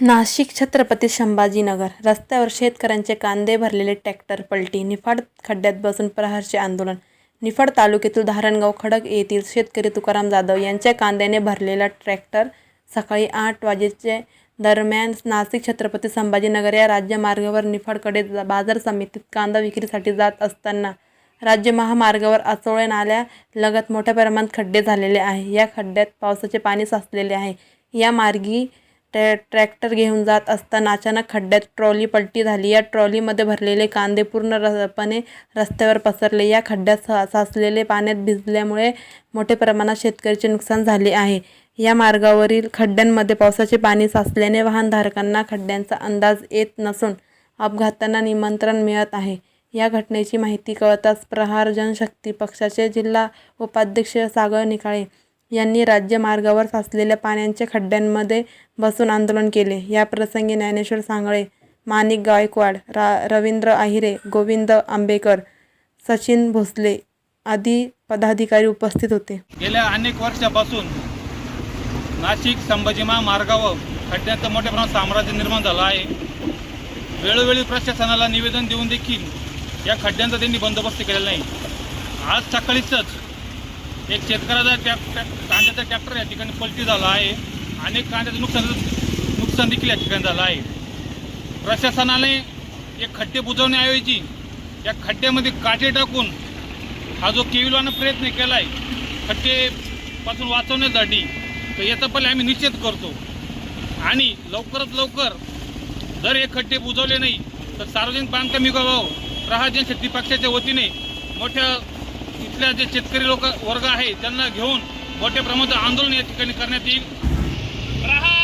नाशिक छत्रपती संभाजीनगर. रस्त्यावर शेतकऱ्यांचे कांदे भरलेले ट्रॅक्टर पलटी निफाड खड्ड्यात बसून प्रहारचे आंदोलन. निफाड तालुक्यातील धारणगाव खडक येथील शेतकरी तुकाराम जाधव यांच्या कांद्याने भरलेला ट्रॅक्टर सकाळी आठ वाजेचे दरम्यान नाशिक छत्रपती संभाजीनगर या राज्यमार्गावर निफाडकडे जा- बाजार समितीत कांदा विक्रीसाठी जात असताना राज्य महामार्गावर आचोळे नाल्या लगत मोठ्या प्रमाणात खड्डे झालेले आहे. या खड्ड्यात पावसाचे पाणी साचलेले आहे. या मार्गी ट्रॅ ट्रॅक्टर घेऊन जात असताना अचानक खड्ड्यात ट्रॉली पलटी झाली. या ट्रॉलीमध्ये भरलेले कांदे पूर्ण रपणे रस्त्यावर पसरले. या खड्ड्यात सा साचलेले पाण्यात भिजल्यामुळे मोठ्या प्रमाणात शेतकऱ्याचे नुकसान झाले आहे. या मार्गावरील खड्ड्यांमध्ये पावसाचे पाणी साचल्याने वाहनधारकांना खड्ड्यांचा अंदाज येत नसून अपघातांना निमंत्रण मिळत आहे. या घटनेची माहिती कळताच प्रहार जनशक्ती पक्षाचे जिल्हा उपाध्यक्ष सागर निकाळे यांनी राज्य मार्गावर साचलेल्या पाण्याच्या खड्ड्यांमध्ये बसून आंदोलन केले. या प्रसंगी ज्ञानेश्वर सांगळे माणिक गायकवाड रा रवींद्र आहिरे गोविंद आंबेकर सचिन भोसले आदी पदाधिकारी उपस्थित होते. गेल्या अनेक वर्षापासून नाशिक संभाजी मार्गावर खड्ड्यांचं मोठ्या प्रमाणात साम्राज्य निर्माण झालं आहे. वेळोवेळी प्रशासनाला निवेदन देऊन देखील या खड्ड्यांचा त्यांनी बंदोबस्त केलेला नाही. आज सकाळीच एक शेतकऱ्याचा ट्रॅक कांद्याचा ट्रॅक्टर या ठिकाणी पलटी झाला आहे. अनेक कांद्याचं नुकसान नुकसान देखील या ठिकाणी झालं आहे. प्रशासनाने एक खड्डे बुजवण्याऐवजी या खड्ड्यामध्ये काटे टाकून हा जो केविलवानं प्रयत्न केला आहे खड्डेपासून वाचवण्यासाठी तर याचा पहिले आम्ही निश्चित करतो. आणि लवकरात लवकर जर हे खड्डे बुजवले नाही तर सार्वजनिक बांधकाम विभाग प्रहार शक्ती पक्षाच्या वतीने मोठ्या इथल्या जे शेतकरी लोक वर्ग आहे त्यांना घेऊन मोठ्या प्रमाणात आंदोलन या ठिकाणी करण्यात येईल.